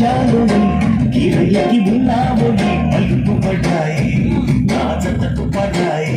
రాజ్యాలు కిరయకి ఉన్నావు నీ పలుపు పడ్డాయి. నా జతకు పడ్డాయి.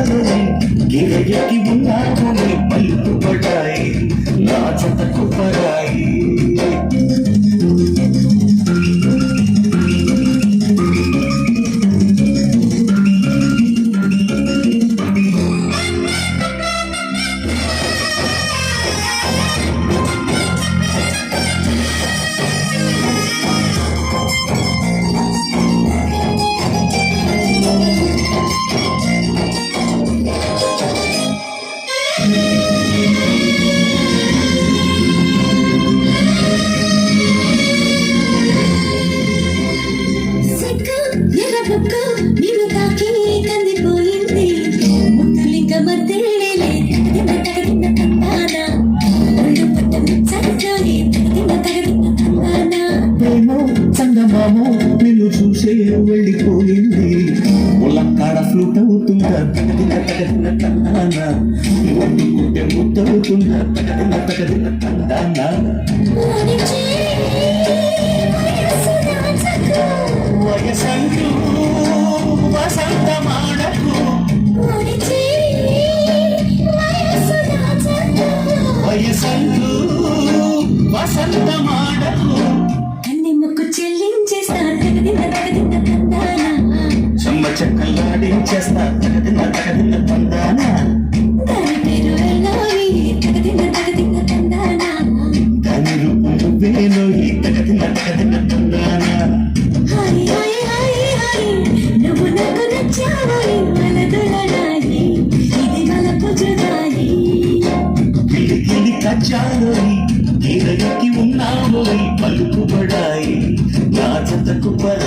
కలలే గిరగిట్టి ఉన్నా కొన్ని పలుకుపడాయి నా చెతకు పరాయి. తాడ ఫ్లూట్ అవుతుందా? తగదిన తగదిన తందానా పట్టుకుంటే ముద్దవుతుందా తగదిన తగదిన తందానా వయసంటూ వసంతమాడకు వయసంటూ వసంతమా చకలాడించేస్తా తగదిన తగదిన తందానా దాని రూపం నువ్వేలో ఈ తగదిన తగదిన తందానా నువ్వు నాకు నచ్చావని మనదులనాయి నా జతకు పర